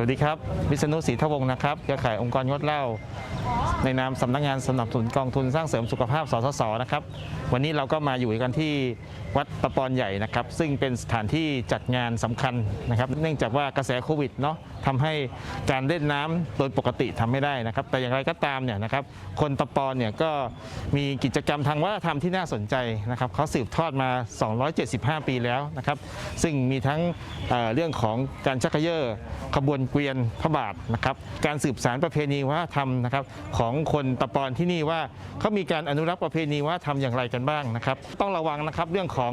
วัสดีครับ วิษณุศรีทวงศ์นะครับเครือข่ายองค์กรงดเหล้าในนามสำนักงานสนับสนุนกองทุนสร้างเสริมสุขภาพสสสนะครับ วันนี้เราก็มาอยู่กันที่วัดตะปอนใหญ่นะครับ ซึ่งเป็นสถานที่จัดงานสำคัญนะครับ เนื่องจากว่ากระแสโควิดเนาะทำให้การเล่นน้ำโดยปกติทำไม่ได้นะครับ แต่อย่างไรก็ตามเนี่ยนะครับ คนตะปอนเนี่ยก็มีกิจกรรมทางวัฒนธรรมที่น่าสนใจนะครับเขาสืบทอดมา 275 ปีแล้วนะครับ ซึ่งมีทั้งเเรื่องของการชักเขย่อขบวนเกวียนพระบาทนะครับการสืบสารประเพณีวัฒนธรรมนะครับของคนตะปอนที่นี่ว่าเขามีการอนุรักษ์ประเพณีวัฒนธรรมอย่างไรกันบ้างนะครับต้องระวังนะครับเรื่องของ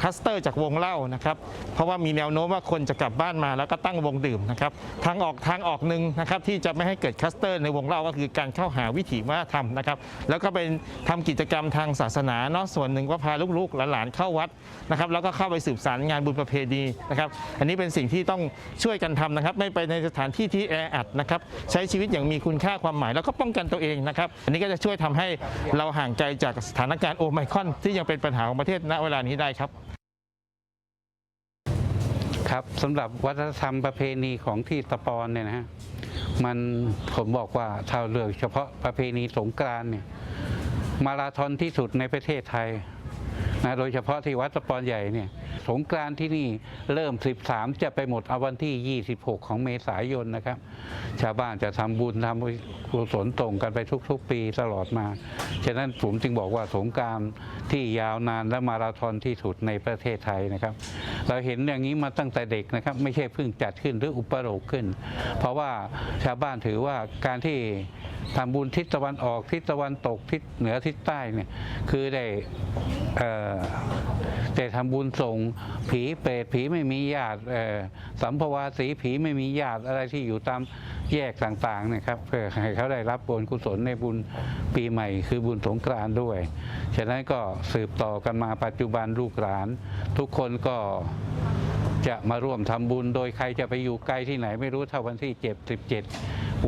คลัสเตอร์จากวงเล่านะครับเพราะว่ามีแนวโน้มว่าคนจะกลับบ้านมาแล้วก็ตั้งวงดื่มนะครับทางออกทางออกหนึ่งนะครับที่จะไม่ให้เกิดคลัสเตอร์ในวงเล่าก็คือการเข้าหาวิถีวัฒนธรรมนะครับแล้วก็เป็นทำกิจกรรมทางศาสนาเนาะส่วนหนึ่งก็พาลูกๆหลานๆเข้าวัดนะครับแล้วก็เข้าไปสืบสารงานบุญประเพณีนะครับอันนี้เป็นสิ่งที่ต้องช่วยกันทำนะครับไม่ไปในสถานที่ที่แออัดนะครับใช้ชีวิตอย่างมีคุณค่าความหมายแล้วก็ป้องกันตัวเองนะครับอันนี้ก็จะช่วยทำให้เราห่างไกลจากสถานการณ์โอไมคอนที่ยังเป็นปัญหาของประเทศณเวลานี้ได้ครับครับสำหรับวัฒนธรรมประเพณีของที่ตะปอนเนี่ยนะฮะมันผมบอกว่าถ้าเลือเฉพาะประเพณีสงกรานเนี่ยมาราธอนที่สุดในประเทศไทยนะโดยเฉพาะที่วัดตะปอนใหญ่เนี่ย สงกรานที่นี่เริ่ม 13 จะไปหมดเอาวันที่ 26 ของเมษายนนะครับ ชาวบ้านจะทำบุญทำกุศลตรงกันไปทุก ๆ ปีตลอดมา ฉะนั้นผมจึงบอกว่าสงกรารที่ยาวนานและมาราธอนที่สุดในประเทศไทยนะครับ เราเห็นอย่างนี้มาตั้งแต่เด็กนะครับ ไม่ใช่เพิ่งจัดขึ้นหรืออุปโลกขึ้น เพราะว่าชาวบ้านถือว่าการที่ทำบุญทิศตะวันออกทิศตะวันตกทิศเหนือทิศใต้เนี่ยคือได้เอ่อได้ทำบุญส่งผีเปรตผีไม่มีญาติสัมภวาสีผีไม่มีญาติอะไรที่อยู่ตามแยกต่างๆนะครับเพื่อให้เขาได้รับบุญกุศลในบุญปีใหม่ คือบุญสงกรานต์ด้วย ฉะนั้นก็สืบต่อกันมาปัจจุบันลูกหลาน ทุกคนก็จะมาร่วมทำบุญโดยใครจะไปอยู่ไกลที่ไหนไม่รู้ถ้าวันที่เจ็ดสิบเจ็ด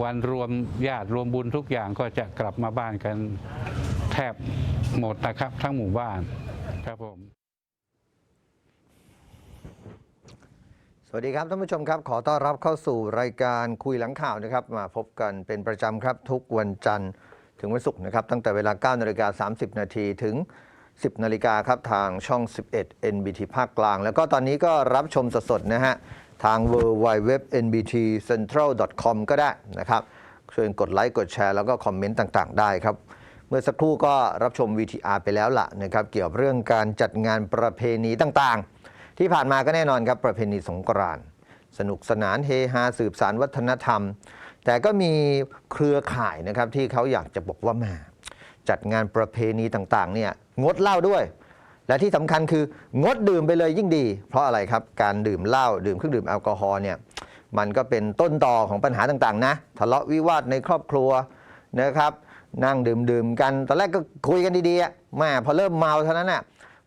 วันรวมญาติรวมบุญทุกอย่างก็จะกลับมาบ้านกันแทบหมดนะครับ ทั้งหมู่บ้านครับผม สวัสดีครับท่านผู้ชมครับ ขอต้อนรับเข้าสู่รายการคุยหลังข่าวนะครับ มาพบกันเป็นประจำครับ ทุกวันจันทร์ถึงวันศุกร์นะครับ ตั้งแต่เวลา9นาฬิกา30 นาทีถึง 10นาฬิกาครับทางช่อง 11 NBT ภาคกลาง แล้วก็ตอนนี้ก็รับชมสดๆนะฮะ ทาง w w w nbt central com ก็ได้นะครับช่วยกดไลค์กดแชร์แล้วก็คอมเมนต์ต่างๆ ได้ครับ เมื่อสักครู่ก็รับชม VTR ไปแล้วล่ะนะครับเกี่ยวกับเรื่องการจัดงานประเพณีต่างๆ ที่ผ่านมาก็แน่นอนครับประเพณีสงกรานต์สนุกสนานเฮฮาสืบสารวัฒนธรรม แต่ก็มีเครือข่ายนะครับที่เขาอยากจะบอกว่าแม่จัดงานประเพณีต่างๆเนี่ยงดเหล้าด้วย และที่สำคัญคืองดดื่มไปเลยยิ่งดี เพราะอะไรครับการดื่มเหล้าดื่มเครื่องดื่มแอลกอฮอล์เนี่ยมันก็เป็นต้นตอของปัญหาต่างๆนะทะเลาะวิวาทในครอบครัวนะครับนั่งดื่มดื่มกัน ตอนแรกก็คุยกันดีๆแม่พอเริ่มเมาเท่านั้นน่ะ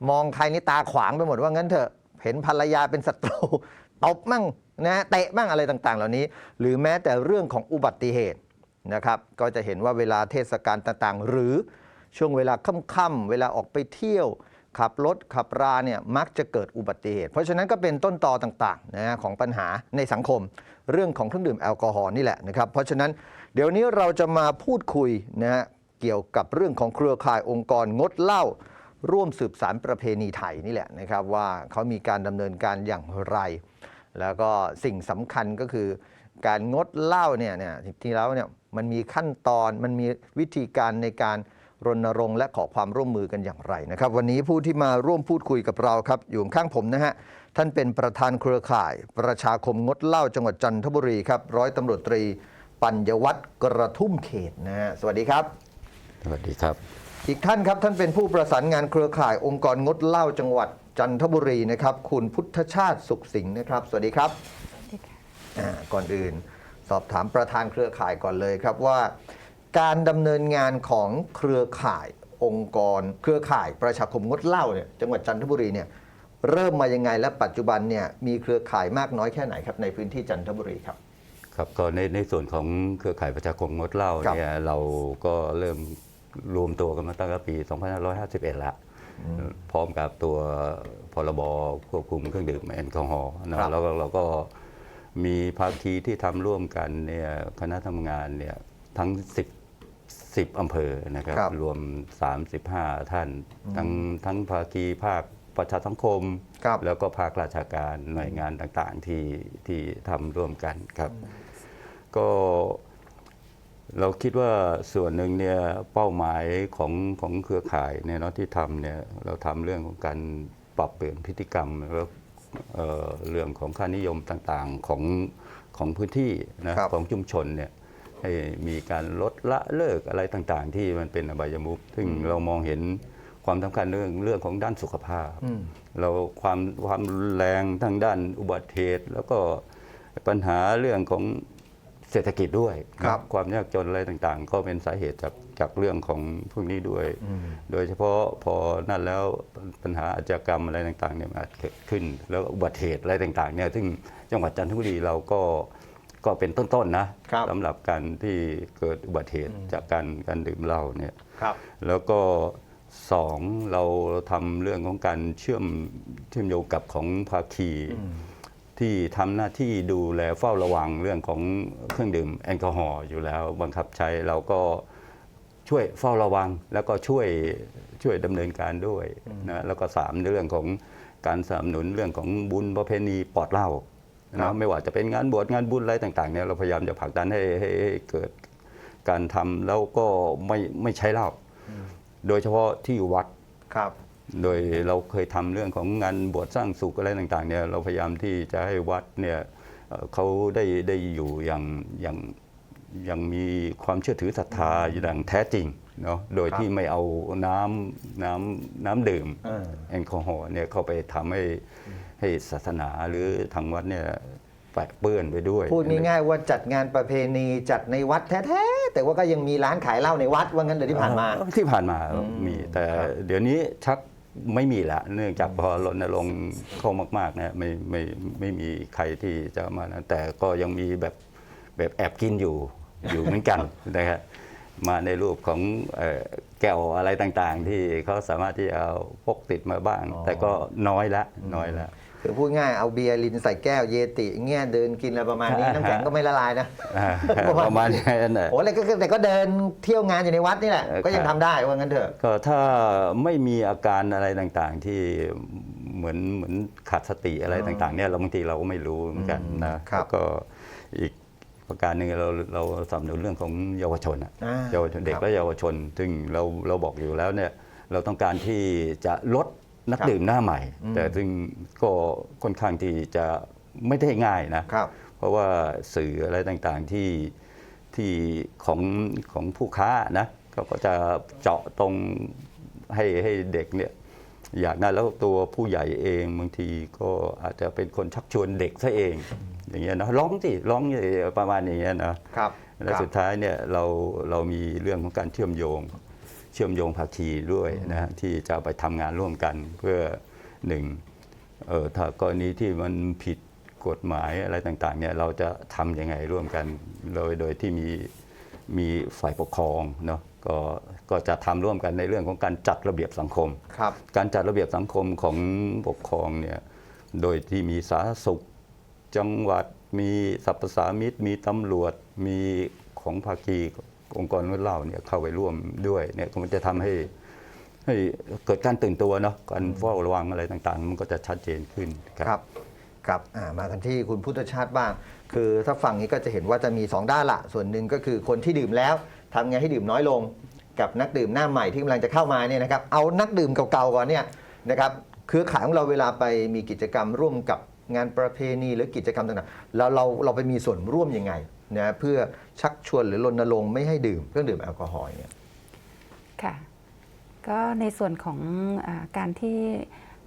มองใครนี่ตาขวางไปหมดว่างั้นเถอะ เห็นภรรยาเป็นศัตรูตบมั่งนะเตะมั่งอะไรต่างๆ เหล่านี้ หรือแม้แต่เรื่องของอุบัติเหตุนะครับ ก็จะเห็นว่าเวลาเทศกาลต่างๆ หรือช่วงเวลาค่ำๆเวลาออกไปเที่ยว ขับรถขับราเนี่ยมักจะเกิดอุบัติเหตุ เพราะฉะนั้นก็เป็นต้นตอต่างๆนะฮะของปัญหาในสังคม เรื่องของเครื่องดื่มแอลกอฮอล์นี่แหละนะครับ เพราะฉะนั้นเดี๋ยวนี้เราจะมาพูดคุยนะฮะเกี่ยวกับเรื่องของเครือข่ายองค์กรงดเหล้า ร่วมสืบสารประเพณีไทยนี่แหละนะครับว่าเขามีการดำเนินการอย่างไร แล้วก็สิ่งสำคัญก็คือการงดเหล้าเนี่ยเนี่ยจริงๆแล้วเนี่ยมันมีขั้นตอนมันมีวิธีการในการรณรงค์และขอความร่วมมือกันอย่างไรนะครับ วันนี้ผู้ที่มาร่วมพูดคุยกับเราครับ อยู่ข้างผมนะฮะท่านเป็นประธานเครือข่าย ประชาคมงดเหล้าจังหวัดจันทบุรีครับ ร้อยตำรวจตรี ปัญญวัฒน์กระทุ่มเขตนะฮะสวัสดีครับ สวัสดีครับ อีกท่านครับ ท่านเป็นผู้ประสานงานเครือข่ายองค์กรงดเหล้าจังหวัดจันทบุรีนะครับ คุณพุทธชาติสุขสิงห์นะครับ สวัสดีครับอ่าก่อนอื่น สอบถามประธานเครือข่ายก่อนเลยครับว่า การดำเนินงานของเครือข่ายองค์กร เครือข่ายประชาคมงดเหล้าเนี่ยจังหวัดจันทบุรีเนี่ยเริ่มมายังไงและปัจจุบันเนี่ยมีเครือข่ายมากน้อยแค่ไหนครับในพื้นที่จันทบุรีครับ ครับก็ในในส่วนของเครือข่ายประชาคมงดเหล้าครับเนี่ยเราก็เริ่ม รวมตัวกันมาตั้งแต่ปี 2551 แล้ว พร้อมกับตัวพรบควบคุมเครื่องดื่มแอลกอฮอล์นะแล้วก็เราก็มีภาคีที่ทำร่วมกันเนี่ยคณะทำงานเนี่ยทั้ง 10 10อำเภอนะครับครับรวม 35 ท่าน ทั้งทั้งภาคีภาคประชาสังคมครับแล้วก็ภาคราชการหน่วยงานต่างๆที่ที่ทำร่วมกันครับ ก็ เราคิดว่าส่วนหนึ่งเนี่ยเป้าหมายของของเครือข่ายเนี่ยเนาะที่ทำเนี่ยเราทำเรื่องของการปรับเปลี่ยนพฤติกรรมแล้วเอ่อเรื่องของค่านิยมต่างๆของของพื้นที่นะครับของชุมชนเนี่ยให้มีการลดละเลิกอะไรต่างๆ ที่มันเป็นอบายมุขซึ่งเรามองเห็นความสำคัญเรื่องเรื่องของด้านสุขภาพอืมเราความความรุนแรงทางด้านอุบัติเหตุแล้วก็ปัญหาเรื่องของ เศรษฐกิจด้วยครับความยากจนอะไรต่างๆ ก็เป็นสาเหตุจากจากเรื่องของพวกนี้ด้วย โดยเฉพาะพอนั่นแล้วปัญหาอาชญากรรมอะไรต่างๆเนี่ยมันอาจเกิดขึ้น แล้วอุบัติเหตุอะไรต่างๆเนี่ยซึ่งจังหวัดจันทบุรีเราก็ก็เป็นต้นๆนะครับสำหรับการที่เกิดอุบัติเหตุจากการการดื่มเหล้าเนี่ยครับแล้วก็สองเราทำเรื่องของการเชื่อมเชื่อมโยงกับของภาคี ที่ทำหน้าที่ดูแลเฝ้าระวังเรื่องของเครื่องดื่มแอลกอฮอล์อยู่แล้วบังคับใช้เราก็ช่วยเฝ้าระวังแล้วก็ช่วยช่วยดำเนินการด้วยนะแล้วก็สามเรื่องของการสนับสนุนเรื่องของบุญประเพณีปลอดเหล้าครันะบไม่ว่าจะเป็นงานบวชงานบุญอะไรต่างๆเนี่ยเราพยายามจะผลักดันให้ให้ให้เกิดการทำแล้วก็ไม่ไม่ใช้เหล้าโดยเฉพาะที่วัดครับ โดยเราเคยทำเรื่องของงานบวชสร้างสุขอะไรต่างๆเนี่ยเราพยายามที่จะให้วัดเนี่ยเอ่อเขาได้ได้อยู่อย่างอย่างอย่างมีความเชื่อถือศรัทธาอย่างแท้จริงเนาะโดยครับที่ไม่เอาน้ำน้ำน้ำดื่มเออแอลกอฮอล์เนี่ยเข้าไปทำให้ให้ศาสนาหรือทางวัดเนี่ยแปะเปื้อนไปด้วย พูดง่ายๆว่าจัดงานประเพณีจัดในวัดแท้ๆแต่ว่าก็ยังมีร้านขายเหล้าในวัดว่างั้นเดี๋ยวที่ผ่านมาที่ผ่านมาอืมมีแต่ครับเดี๋ยวนี้ชัก ไม่มีละเนื่องจากพอรณรงค์เข้ามากๆเนี่ยไม่ไม่ไม่มีใครที่จะมานะแต่ก็ยังมีแบบแบบแอบกินอยู่อยู่เหมือนกันนะครับมาในรูปของเอ่อแก้วอะไรต่างๆ ที่เขาสามารถที่จะเอาพกติดมาบ้างอ๋อแต่ก็น้อยละน้อยละ คือพูดง่ายเอาเบียร์ลินใส่แก้วเยติเงี้ยเดินกินอะไรประมาณนี้อ่าฮะน้ำแข็งก็ไม่ละลายนะอ่าประมาณประมาณนั้นแหละโอ้แต่ก็แต่ก็เดินเที่ยวงานอยู่ในวัดนี่แหละเออก็ยังครัทำบได้ว่างั้นเถอะก็ถ้าไม่มีอาการอะไรต่างๆที่เหมือนเหมือนขาดสติอะไรต่างๆเนี่ยเราบางทีเราก็ไม่รู้เหมือนกันนะครับแล้วก็อีกประการหนึ่งเราเราสนับสนุนเรื่องของเยาวชนอะอ่าเยาวชนเด็กครับและเยาวชน ซึ่งเราเราบอกอยู่แล้วเนี่ยเราต้องการที่จะลด นักครับดื่มหน้าใหม่อืมแต่ซึ่งก็ค่อนข้างที่จะไม่ได้ง่ายนะครับเพราะว่าสื่ออะไรต่างๆที่ที่ของของผู้ค้านะเขาก็จะเจาะตรงให้ให้เด็กเนี่ยอยากนั้นแล้วตัวผู้ใหญ่เองบางทีก็อาจจะเป็นคนชักชวนเด็กซะเอง อย่างเงี้ยนะร้องสิร้องสิประมาณอย่างเงี้ยนะครับและครับสุดท้ายเนี่ยเราเรามีเรื่องของการเชื่อมโยง เชื่อมโยงภาคีด้วยนะที่จะไปทำงานร่วมกันเพื่อหนึ่งเออถ้ากรณีที่มันผิดกฎหมายอะไรต่างๆเนี่ยเราจะทำยังไงร่วมกันโดยโดยที่มีมีฝ่ายปกครองเนาะก็ก็จะทำร่วมกันในเรื่องของการจัดระเบียบสังคมครับการจัดระเบียบสังคมของปกครองเนี่ยโดยที่มีสาธารณสุขจังหวัดมีสรรพสามิตมีตำรวจมีของภาคี องค์กรนวดเหล่าเนี่ยเข้าไปร่วมด้วยเนี่ยมันจะทำให้ให้เกิดการตื่นตัวเนาะการเฝ้าระวังอะไรต่างๆ มันก็จะชัดเจนขึ้นครับครับรับมากันที่คุณพุทธชาติบ้าง คือถ้าฟังนี้ก็จะเห็นว่าจะมี 2 ด้านละ ส่วนหนึ่งก็คือคนที่ดื่มแล้วทำไงให้ดื่มน้อยลง กับนักดื่มหน้าใหม่ที่กำลังจะเข้ามาเนี่ยนะครับ เอานักดื่มเก่าๆก่อนเนี่ยนะครับเครือข่ายของเราเวลาไปมีกิจกรรมร่วมกับงานประเพณีหรือกิจกรรมต่างๆแล้วเราเราไปมีส่วนร่วมยังไง นะเพื่อชักชวนหรือรณรงค์ไม่ให้ดื่มเครื่องดื่มแอลกอฮอล์เนี่ยค่ะก็ในส่วนของอาการที่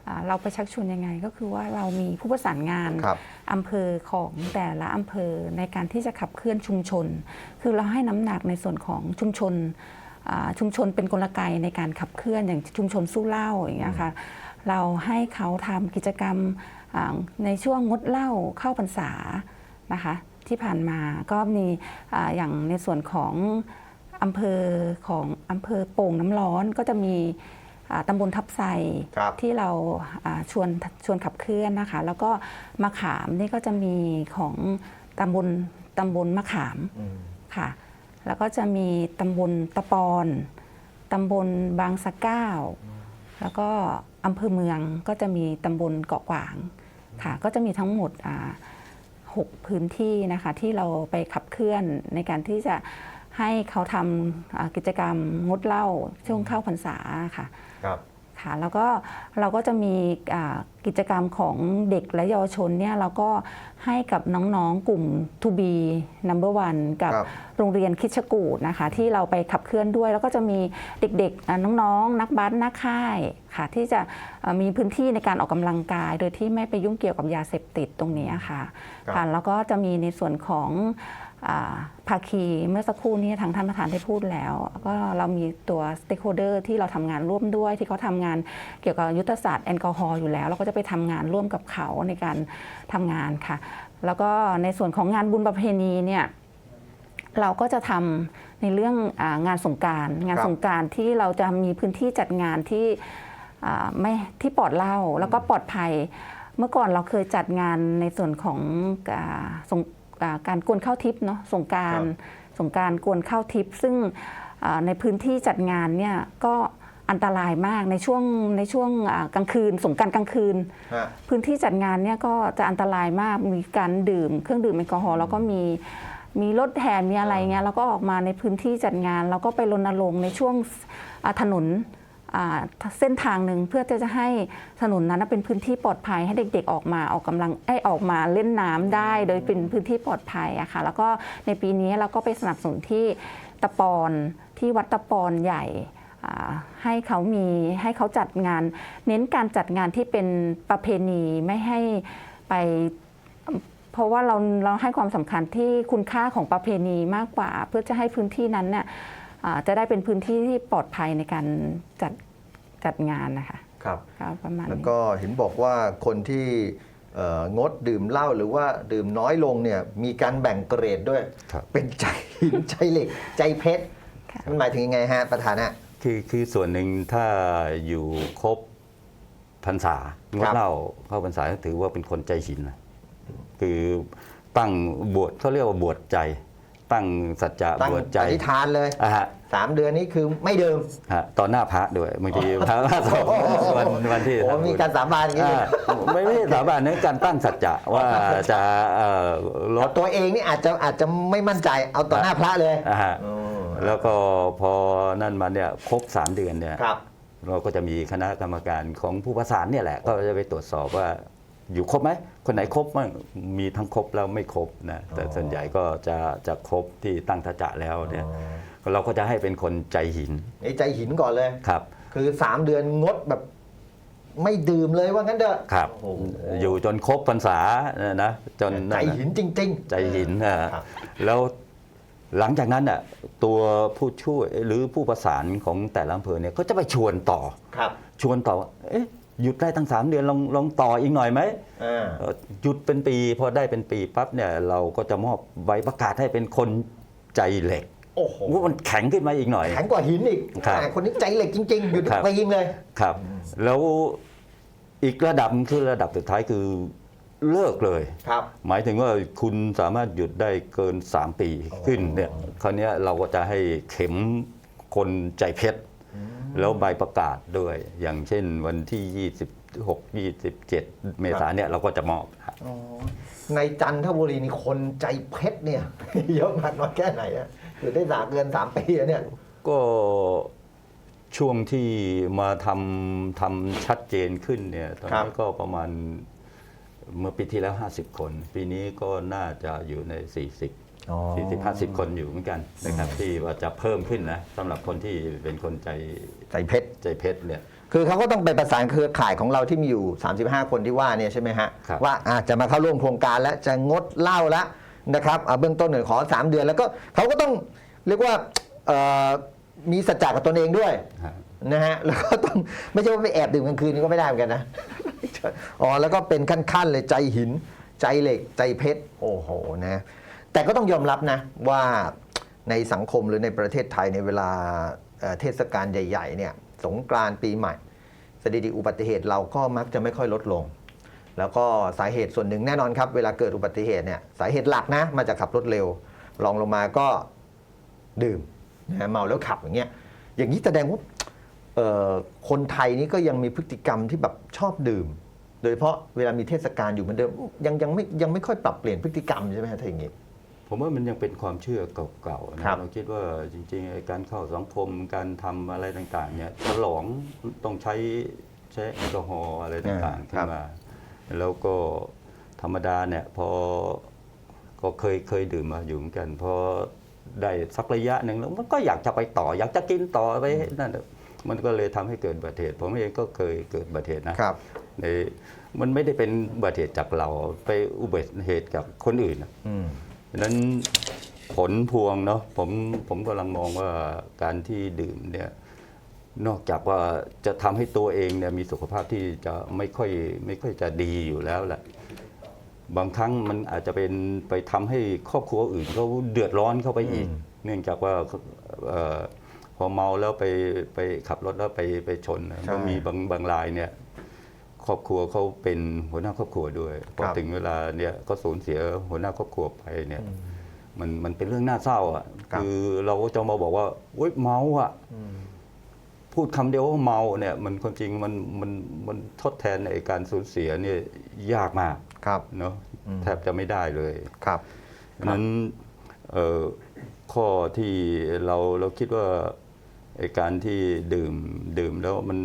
อ่าเราไปชักชวนยังไงก็คือว่าเรามีผู้ประสานงานครับอำเภอของแต่ละอำเภอในการที่จะขับเคลื่อนชุมชน คือเราให้น้ำหนักในส่วนของชุมชนอ่าชุมชนเป็นกลไกในการขับเคลื่อนอย่างชุมชนสู้เหล้าอย่างเงี้ยค่ะเราให้เขาทำกิจกรรมอ่าในช่วงงดเหล้าเข้าพรรษานะคะ ที่ผ่านมาก็มีอาอย่างในส่วนของอำเภอของอำเภอโป่งน้ำร้อนก็จะมีอ่าตำบลทับไซครับที่เราอ่าชวนชวนขับเคลื่อนนะคะ แล้วก็มะขามนี่ก็จะมีของตำบลตำบลมะขามอืมค่ะ แล้วก็จะมีตำบลตะปอนตำบลบางสะเก้า แล้วก็อำเภอเมืองก็จะมีตำบลเกาะกวางค่ะ ก็จะมีทั้งหมดอ่า 6 พื้นที่นะคะที่เราไปขับเคลื่อนในการที่จะให้เขาทำกิจกรรมงดเหล้าช่วงเข้าพรรษาค่ะ ครับ ค่ะแล้วก็เราก็จะมีอ่ากิจกรรมของเด็กและเยาวชนเนี่ยเราก็ให้กับน้องๆกลุ่ม To be number one กับครับโรงเรียนคิดชกูดนะคะที่เราไปขับเคลื่อนด้วย แล้วก็จะมีเด็กๆอ่าน้องๆ นักบาสนักค่ายค่ะ ที่จะเอ่อมีพื้นที่ในการออกกำลังกาย โดยที่ไม่ไปยุ่งเกี่ยวกับยาเสพติดตรงนี้ค่ะครับ ค่ะแล้วก็จะมีในส่วนของอา ภาคีเมื่อสักครู่นี้ทางท่านประธานได้พูดแล้ว ก็เรามีตัว stakeholder ที่เราทำงานร่วมด้วย ที่เขาทำงานเกี่ยวกับยุทธศาสตร์แอลกอฮอล์อยู่แล้ว เราก็จะไปทำงานร่วมกับเขาในการทำงานค่ะ แล้วก็ในส่วนของงานบุญประเพณีเนี่ยเราก็จะทำในเรื่ององานสงการงานสงการที่เราจะมีพื้นที่จัดงานที่ไม่ที่ปลอดเหล้าแล้วก็ปลอดภัย เมื่อก่อนเราเคยจัดงานในส่วนของสง การกวนข้าวทิพย์เนาะสงกรารครับสงกรารกวนข้าวทิพย์ซึ่งอ่าในพื้นที่จัดงานเนี่ยก็อันตรายมากในช่วงในช่วงอ่ากลางคืน สงกรารกลางคืนฮะพื้นที่จัดงานเนี่ยก็จะอันตรายมากมีการดื่ม เครื่องดื่มแอลกอฮอล์แล้วก็มีมีรถแห่มีอะไรเงี้ยแล้วก็ออกมาในพื้นที่จัดงาน แล้วก็ไปรณรงค์ในช่วงอ่าถนนอ่า เส้นทางหนึ่งเพื่อที่จะให้ถนนนั้นนะเป็นพื้นที่ปลอดภัยให้เด็กๆออกมาออกกำลังไอยออกมาเล่นน้ำได้ โดยเป็นพื้นที่ปลอดภัยอะค่ะแล้วก็ในปีนี้เราก็ไปสนับสนุนที่ตะปอนที่วัดตะปอนใหญ่อ่าให้เขามีให้เขาจัดงาน เน้นการจัดงานที่เป็นประเพณีไม่ให้ไปเพราะว่าเราเราให้ความสำคัญที่คุณค่าของประเพณีมากกว่า เพื่อจะให้พื้นที่นั้นเนี่ยอ่าจะได้เป็นพื้นที่ที่ปลอดภัยในการจัด จัดงานนะคะครับก็ประมาณแล้วนี้ก็เห็นบอกว่าคนที่เอ่องดดื่มเหล้าหรือว่าดื่มน้อยลงเนี่ยมีการแบ่งเกรดด้วยครับเป็นใจหินใจเหล็ก ใจเพชรค่ะมันหมายถึงยังไงฮะประธานฮะคือคือส่วนหนึ่งถ้าอยู่ครบพรรษางดเหล้าเข้าพรรษาถือว่าเป็นคนใจหินนะคือตั้งบวชเขาเรียกว่าบวชใจ ตั้งสัจจะตั้งบวชใจอธิษฐานเลยอะฮะ สามเดือนนี้คือไม่ดื่มฮะตอนหน้าพระด้วยบางทีพระสงฆ์วันวันที่โอ้ทำบุญมีการสาบานอย่างนี้อ่าเลยไม่ไม่ใช่สาบานนะการตั้งสัจจะว่าจะเอ่อลด ตัวเองนี่อาจจะอาจจะไม่มั่นใจเอาต่อหน้าพระเลยอะฮะ อืมแล้วก็พอนั่นมาเนี่ยครบสามเดือนเนี่ยครับ เราก็จะมีคณะกรรมการของผู้ประสานเนี่ยแหละ ก็จะไปตรวจสอบว่าอยู่ครบไหมคนไหนครบบ้างมีทั้งครบแล้วไม่ครบนะแต่อ๋อ ส่วนใหญ่ก็จะจะครบที่ตั้งทัจจะแล้วเนี่ยอ๋อ เราก็จะให้เป็นคนใจหินนี่ใจหินก่อนเลย ครับ คือสามเดือนงดแบบไม่ดื่มเลยว่างั้นเถอะครับโอ้โหอยู่จนครบพรรษานะนะจนใจนั่นน่ะหินจริงใจหินนะครับ แล้วหลังจากนั้นน่ะตัวผู้ช่วยหรือผู้ประสานของแต่ละอำเภอเนี่ยก็จะไปชวนต่อๆครับชวนต่อว่าเอ๊ะหยุดได้ตั้งสามเดือนลองลองต่ออีกหน่อยไหมอ่าเอ่อหยุดเป็นปีพอได้เป็นปีปั๊บเนี่ยเราก็จะมอบใบประกาศให้เป็นคนใจเหล็ก โอ้โหว่ามันแข็งขึ้นมาอีกหน่อย แข็งกว่าหินอีกครับแต่คนนี้ใจเหล็กจริงๆหยุดครับไปยิงเลยครับ แล้วอีกระดับคือระดับสุดท้ายคือเลิกเลยครับ หมายถึงว่าคุณสามารถหยุดได้เกิน 3 ปีขึ้นเนี่ยคราวเนี้ยเราก็จะให้เข็มคนใจเพชรแล้วใบประกาศด้วย อย่างเช่นวันที่ 26 27 เมษายนเนี่ยเราก็จะมอบอ๋อในจันทบุรีนี่คนใจเพชรเนี่ยเยอะมากน้อยแค่ไหนอะ อยู่ได้สามเกินสามปีแล้วเนี่ย ก็ช่วงที่มาทำทำชัดเจนขึ้นเนี่ยตอนครันี้บก็ประมาณเมื่อปีที่แล้ว 50 คน ปีนี้ก็น่าจะอยู่ใน 40 อ๋อ 40 50 คนอยู่เหมือนกันนะครับที่ว่าจะเพิ่มขึ้นนะสำหรับคนที่เป็นคนใจใจเพชร ใจเพชรเนี่ย คือเขาก็ต้องไปประสานเครือข่ายของเราที่มีอยู่ 35 คนที่ว่าเนี่ยใช่ไหมฮะ ครับว่าอาจจะมาเข้าร่วมโครงการแล้วจะงดเหล้าแล้ว นะครับอ่าเบื้องต้นหน่อยขอ 3 เดือน แล้วก็เขาก็ต้องเรียกว่าเอ่อมีสัจจะกับตนเองด้วยฮะนะฮะแล้วก็ต้องไม่ใช่ว่าไปแอบดื่มกลางคืนนี่ก็ไม่ได้เหมือนกันนะอ๋อแล้วก็เป็นขั้นๆเลยใจหิน ใจเหล็กใจเพชรโอ้โหนะแต่ก็ต้องยอมรับนะว่าในสังคมหรือในประเทศไทยในเวลาเอ่อเทศกาลใหญ่ๆเนี่ยสสงกรานต์ปีใหม่สถิติอุบัติเหตุเราก็มักจะไม่ค่อยลดลง แล้วก็สาเหตุส่วนหนึ่งแน่นอนครับ เวลาเกิดอุบัติเหตุเนี่ยสาเหตุหลักนะมาจากขับรถเร็วรองลงมาก็ดื่มนะฮะเมาแล้วขับอย่างเงี้ยอย่างนี้แสดงว่าเอ่อคนไทยนี่ก็ยังมีพฤติกรรมที่แบบชอบดื่ม โดยเฉพาะเวลามีเทศกาลอยู่เหมือนเดิมยังยังไม่ยังไม่ค่อยปรับเปลี่ยนพฤติกรรมใช่ไหมฮะถ้าอย่างนี้ผมว่ามันยังเป็นความเชื่อเก่าๆครันะบเราคิดว่าจริงๆไอ้การเข้าสังคมการทำอะไรต่างๆเนี่ยฉลองต้องใช้ใช้แอลกอฮอล์อะไรต่างๆขึ้นมา แล้วก็ธรรมดาเนี่ยพอก็เคยเคยดื่มมาอยู่เหมือนกันพอได้สักระยะหนึ่งแล้วมันก็อยากจะไปต่อ อยากจะกินต่อไปนั่นน่ะมันก็เลยทำให้เกิดอุบัติเหตุผมเองก็เคยเกิดอุบัติเหตุนะครับในมันไม่ได้เป็นอุบัติเหตุจากเราไปอุบัติเหตุจากคนอื่นน่ะอืมดังนั้นผลพวงเนาะผมผมกำลังมองว่าการที่ดื่มเนี่ย นอกจากว่าจะทำให้ตัวเองเนี่ยมีสุขภาพที่จะไม่ค่อยไม่ค่อยจะดีอยู่แล้วแหละบางครั้งมันอาจจะเป็นไปทำให้ครอบครัวอื่นเขาเดือดร้อนเข้าไปอีกอืมเนื่องจากว่าเอ่อพอเมาแล้วไปไปขับรถแล้วไปไปชนนะก็มีบางบางรายเนี่ย ครอบครัวเขาเป็นหัวหน้าครอบครัวด้วยพอครับ ถึงเวลาเนี่ยก็สูญเสียหัวหน้าครอบครัวไปเนี่ย มันมันเป็นเรื่องน่าเศร้าอะครับ คือเราก็จะมาบอกว่าเว้ยเมาอะ อืม พูดคำเดียวว่าเมาเนี่ยมันความจริงมันมันมันทดแทนในการสูญเสียเนี่ยยากมากครับเนาะอืมแทบจะไม่ได้เลยครับดังนั้นเอ่อข้อที่เราเราคิดว่าไอการที่ดื่มดื่มแล้วมัน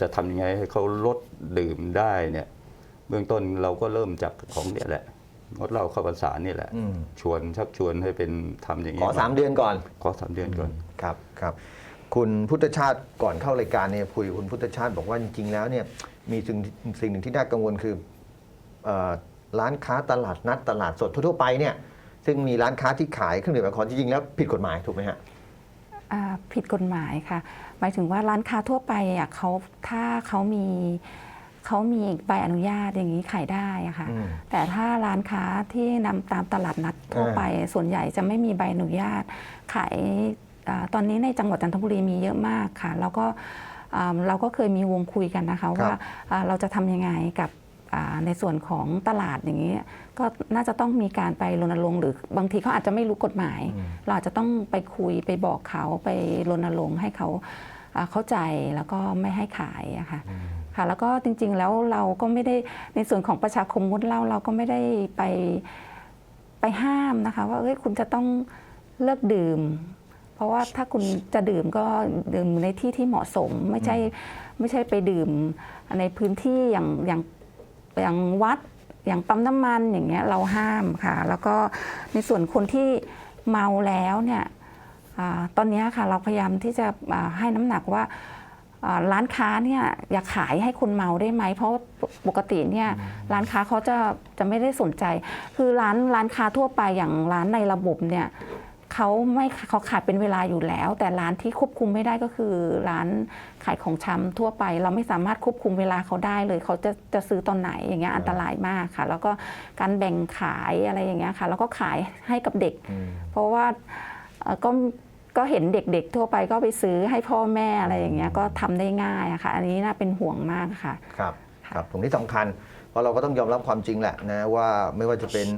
จะทำยังไงให้เขาลดดื่มได้เนี่ย เบื้องต้นเราก็เริ่มจากของเนี่ยแหละงดเหล้าเข้าพรรษานี่แหละอืมชวนชักชวนให้เป็นทำอย่างขนี้อสามเดือนก่อน ขอสามเดือนก่อนครับครับ คุณพุทธชาติก่อนเข้ารายการเนี่ยคุยกับคุณพุทธชาติบอกว่าจริงๆแล้วเนี่ยมีสิ่งสิ่งหนึ่งที่น่ากังวลคือเอ่อร้านค้าตลาดนัดตลาดสดทั่วๆไปเนี่ยซึ่งมีร้านค้าที่ขายเครื่องดื่มแอลกอฮอล์จริงๆแล้วผิดกฎหมายถูกไหมฮะ อ่าผิดกฎหมายค่ะ หมายถึงว่าร้านค้าทั่วไปอะเขาถ้าเขามีเขามีใบอนุญาตอย่างนี้ขายได้อะค่ะ อืมแต่ถ้าร้านค้าที่นำตามตลาดนัดทั่วไป ส่วนใหญ่จะไม่มีใบอนุญาตขายอา ตอนนี้ในจังหวัดจันทบุรีมีเยอะมากค่ะ แล้วก็อ่าเราก็เคยมีวงคุยกันนะคะว่าอ่าเราจะทำยังไงกับอ่าในส่วนของตลาดอย่างนี้ก็น่าจะต้องมีการไปรณรงค์หรือบางทีเขาอาจจะไม่รู้กฎหมาย เราอาจจะต้องไปคุยไปบอกเขาไปรณรงค์ให้เขาอ่าเข้าใจแล้วก็ไม่ให้ขายอะค่ะค่ะแล้วก็จริงๆแล้วเราก็ไม่ได้ในส่วนของประชาคมงดเหล้าเราก็ไม่ได้ไปไปห้ามนะคะ ว่าเอ้ยคุณจะต้องเลิกดื่มเพ ราะว่าถ้าคุณจะดื่มก็ดื่มในที่ที่เหมาะสม ไม่ใช่ไม่ใช่ไปดื่มในพื้นที่อย่างอย่างอย่างวัดอย่างปั๊มน้ำมันอย่างเงี้ยเราห้ามค่ะ แล้วก็ในส่วนคนที่เมาแล้วเนี่ยอาตอนเนี้ยค่ะเราพยายามที่จะอ่าให้น้ำหนักว่าอ่าร้านค้าเนี่ยอย่าขายให้คนเมาได้ไหม เพราะปกติเนี่ยร้านค้าเขาจะจะไม่ได้สนใจ คือร้านร้านค้าทั่วไปอย่างร้านในระบบเนี่ย เขาไม่เขาขายเป็นเวลาอยู่แล้ว แต่ร้านที่ควบคุมไม่ได้ก็คือร้านขายของชำทั่วไป เราไม่สามารถควบคุมเวลาเขาได้เลย เขาจะจะซื้อตอนไหนอย่างเงี้ยอันตรายมากค่ะ แล้วก็การแบ่งขายอะไรอย่างเงี้ยค่ะ แล้วก็ขายให้กับเด็ก เพราะว่าเอ่อก็ก็เห็นเด็กๆทั่วไปก็ไปซื้อให้พ่อแม่อะไรอย่างเงี้ยก็ทำได้ง่ายอะค่ะ อันนี้น่าเป็นห่วงมากค่ะ ครับครับตรงนี้สำคัญ เพราะเราก็ต้องยอมรับความจริงแหละนะว่าไม่ว่าจะเป็น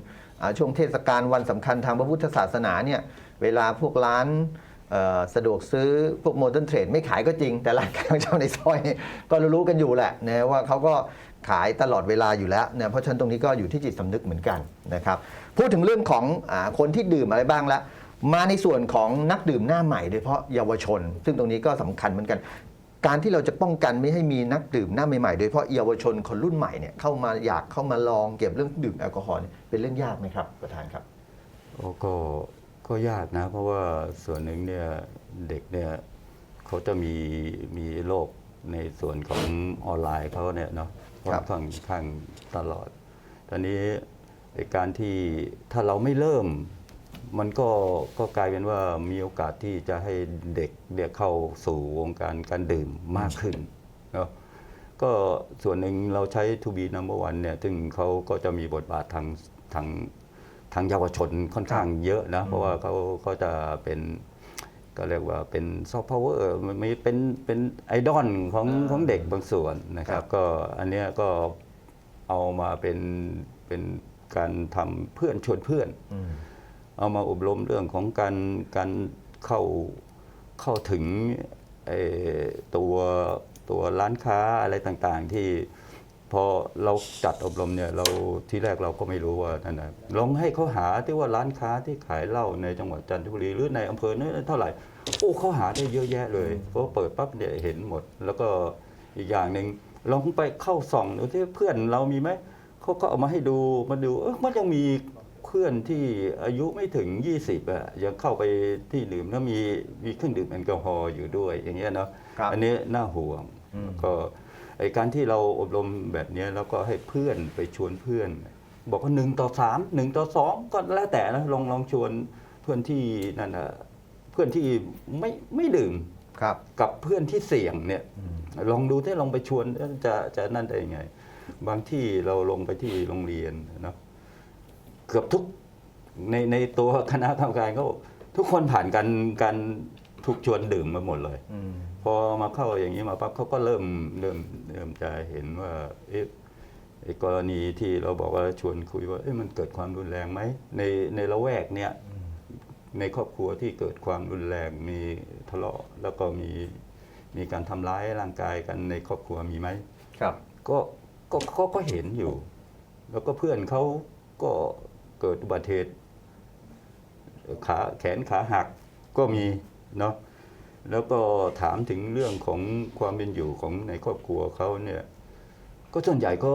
อ่าช่วงเทศกาลวันสำคัญทางพระพุทธศาสนาเนี่ย เวลาพวกร้านสะดวกซื้อพวกโมเดิร์นเทรดไม่ขายก็จริง แต่ร้านค้าเจ้าในซอยก็รู้กันอยู่แหละนะว่าเขาก็ขายตลอดเวลาอยู่แล้วนะเพราะฉะนั้นตรงนี้ก็อยู่ที่จิตสำนึกเหมือนกันนะครับพูดถึงเรื่องของอคนที่ดื่มอะไรบ้างแล้วมาในส่วนของนักดื่มหน้าใหม่โดยเฉพาะเยาวชน ซึ่งตรงนี้ก็สำคัญเหมือนกัน การที่เราจะป้องกันไม่ให้มีนักดื่มหน้าใหม่ๆโดยเฉพาะเยาวชนคนรุ่นใหม่เนี่ยเข้ามาอยากเข้ามาลองเกี่ยวกับเรื่องดื่มแอลกอฮอล์เนี่ยเป็นเรื่องยากไหมครับประธานครับโอ้ก็ ก็ยากนะ เพราะว่าส่วนหนึ่งเนี่ยเด็กเนี่ยเขาจะมีมีโลกในส่วนของออนไลน์เขาเนี่ยเนาะค่อนข้างข้างตลอด ตอนนี้การที่ถ้าเราไม่เริ่ม มันก็ก็กลายเป็นว่ามีโอกาสที่จะให้เด็กเด็กเข้าสู่วงการการดื่มมากขึ้นเนาะก็ส่วนหนึ่งเราใช้ To be number one เนี่ย ซึ่งเขาก็จะมีบทบาททางทาง ทางเยาวชนค่อนข้างเยอะนะ เพราะว่าเขาเขาจะเป็นก็เรียกว่าเป็นซอฟต์พาวเวอร์มันมีเป็นเป็นไอดอลของของเด็กบางส่วนนะครับ ก็อันเนี้ยก็เอามาเป็นเป็นการทำเพื่อนชวนเพื่อนอืมเอามาอบรมเรื่องของการการเข้าเข้าถึงเอ่อตัวตัวร้านค้าอะไรต่างๆที่ พอเราจัดอบรมเนี่ยเราที่แรกเราก็ไม่รู้ว่านั่นนะลองให้เขาหาที่ว่าร้านค้าที่ขายเหล้าในจังหวัดจันทบุรีหรือในอำเภอนั้นเท่าไหร่โอ้เขาหาได้เยอะแยะเลยเพราะว่าเปิดปั๊บเนี่ยเห็นหมด แล้วก็อีกอย่างหนึ่งลองไปเข้าส่องดูที่เพื่อนเรามีไหมเขาก็เอามาให้ดูมาดูเออมันยังมีเพื่อนที่อายุไม่ถึง 20อะยังเข้าไปที่ดื่มแล้วมีมีเครื่องดื่มแอลกอฮอล์อยู่ด้วยอย่างเงี้ยเนาะครับอันนี้น่าห่วงอืมก็ ไอการที่เราอบรมแบบเนี้ยแล้วก็ให้เพื่อนไปชวนเพื่อน บอกว่าหนึ่งต่อสามหนึ่งต่อสองก็แล้วแต่นะลองลองชวนเพื่อนที่นั่นนะเพื่อนที่ไม่ไม่ดื่มครับกับเพื่อนที่เสี่ยงเนี่ยลองดูที่ลองไปชวนจะจะนั่นได้ยังไง บางที่เราลงไปที่โรงเรียนเนาะเกือบทุกในในตัวคณะกรรมการเขาทุกคนผ่านการการ ถูกชวนดื่มมาหมดเลยอืมพอมาเข้าอย่างนี้มาปั๊บเขาก็เริ่มเริ่มเริ่มจะเห็นว่าเอ๊ะไอ้กรณีที่เราบอกว่าชวนคุยว่าเอ๊ะมันเกิดความรุนแรงไหมในในละแวกเนี้ยในครอบครัวที่เกิดความรุนแรงมีทะเลาะแล้วก็มีมีการทำร้ายร่างกายกันในครอบครัวมีไหมครับก็ก็ก็ก็เห็นอยู่ แล้วก็เพื่อนเขาก็เกิดอุบัติเหตุขาแขนขาหักก็มี เนาะแล้วก็ถามถึงเรื่องของความเป็นอยู่ของในครอบครัวเขาเนี่ย ก็ส่วนใหญ่ก็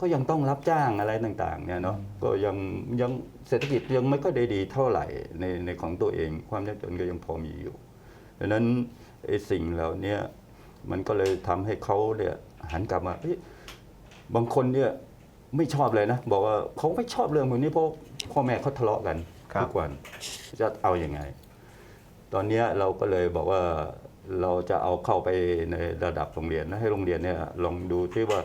ก็ยังต้องรับจ้างอะไรต่างๆเนี่ยเนาะก็ยังยังเศรษฐกิจยังไม่ค่อยได้ดีเท่าไหร่ในในของตัวเอง ความยากจนก็ยังพอมีอยู่ดังนั้นไอ้สิ่งเหล่าเนี้ยมันก็เลยทำให้เขาเนี่ยหันกลับมาเฮ้ยบางคนเนี่ยไม่ชอบเลยนะ บอกว่าเขาไม่ชอบเรื่องพวกนี้เพราะพ่อแม่เขาทะเลาะกันครับทุกวันจะเอาอยัางไง ตอนเนี้ยเราก็เลยบอกว่าเราจะเอาเข้าไปในระดับโรงเรียนนะให้โรงเรียนเนี่ยลองดูที่ว่า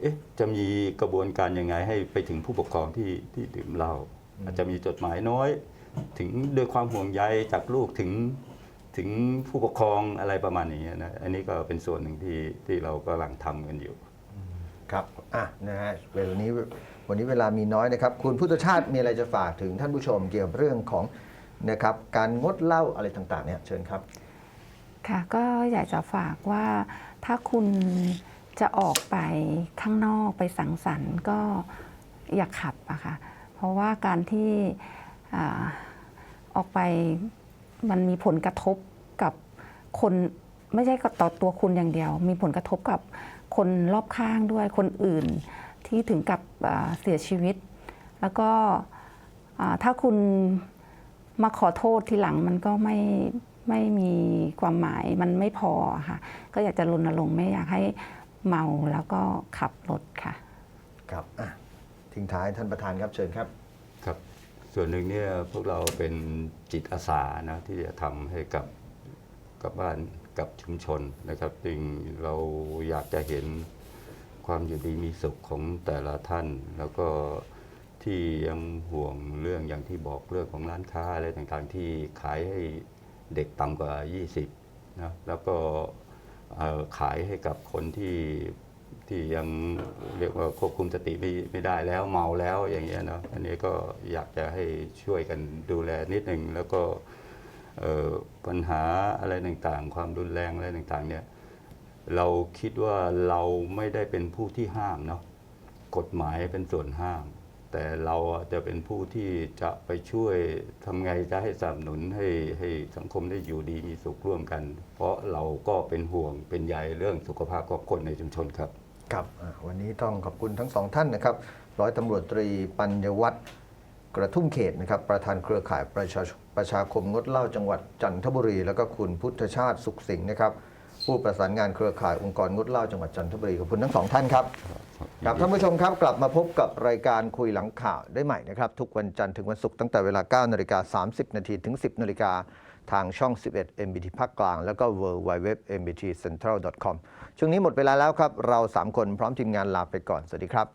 เอ๊ะจะมีกระบวนการยังไงให้ไปถึงผู้ปกครองที่ที่ดื่มเหล้าอาจจะมีจดหมายน้อย ถึงด้วยความห่วงใยจากลูกถึงถึงผู้ปกครองอะไรประมาณนี้นะอันนี้ก็เป็นส่วนหนึ่งที่ที่เรากำลังทำกันอยู่ ครับอะนะฮะเวลานี้วันนี้เวลามีน้อยนะครับ คุณพุทธชาติมีอะไรจะฝากถึงท่านผู้ชมเกี่ยวกับเรื่องของ นะครับการงดเหล้าอะไรต่างๆเนี่ยเชิญครับ ค่ะก็อยากจะฝากว่าถ้าคุณจะออกไปข้างนอกไปสังสรรค์ก็อย่าขับอะค่ะเพราะว่าการที่อออกไปมันมีผลกระทบกับคนไม่ใช่ต่อตัวคุณอย่างเดียว มีผลกระทบกับคนรอบข้างด้วยคนอื่นที่ถึงกับเสียชีวิต แล้วก็ถ้าคุณ มาขอโทษทีหลังมันก็ไม่ไม่มีความหมายมันไม่พอค่ะ ก็อยากจะรณรงค์ไม่อยากให้เมาแล้วก็ขับรถค่ะ ครับอะทิ้งท้ายท่านประธานครับเชิญครับ ครับ ส่วนหนึ่งเนี่ยพวกเราเป็นจิตอาสานะที่จะทำให้กับกับบ้านกับชุมชนนะครับจึงเราอยากจะเห็นความอยู่ดีมีสุขของแต่ละท่านแล้วก็ ที่ยังห่วงเรื่องอย่างที่บอกเรื่องของร้านค้าอะไรต่างๆ ที่ขายให้เด็กต่ำกว่า 20นะแล้วก็ขายให้กับคนที่ที่ยังเรียกว่าควบคุมสติไม่ไม่ได้แล้วเมาแล้วอย่างเงี้ยเนาะอันนี้ก็อยากจะให้ช่วยกันดูแลนิดหนึ่งแล้วก็ปัญหาอะไรต่างๆ ความรุนแรงอะไรต่างๆเนี่ยเราคิดว่าเราไม่ได้เป็นผู้ที่ห้ามเนาะกฎหมายเป็นส่วนห้าม แต่เราจะเป็นผู้ที่จะไปช่วยทำไงจะให้สนับสนุนให้ให้สังคมได้อยู่ดีมีสุขร่วมกัน เพราะเราก็เป็นห่วงเป็นใยเรื่องสุขภาพของคนในชุมชนครับ ครับอะวันนี้ต้องขอบคุณทั้งสองท่านนะครับ ร้อยตำรวจตรีปัญญวัฒน์กระทุ่มเขตนะครับ ประธานเครือข่ายประชาประชาคมงดเหล้าจังหวัดจันทบุรี แล้วก็คุณพุทธชาติสุขสิงห์นะครับ ผู้ประสานงานเครือข่ายองค์กรงดเหล้าจังหวัดจันทบุรีขอบคุณทั้งสองท่านครับ ครับท่านผู้ชมครับกลับมาพบกับรายการคุยหลังข่าวได้ใหม่นะครับ ทุกวันจันทร์ถึงวันศุกร์ตั้งแต่เวลา 9 นาฬิกา 30 นาทีถึง 10 นาฬิกาทางช่อง 11 MBT ภาคกลาง แล้วก็ w w w m b t c e n t r a l c o m ช่วงนี้หมดเวลาแล้วครับ เรา 3 คนพร้อมทีมงานลาไปก่อน สวัสดีครับ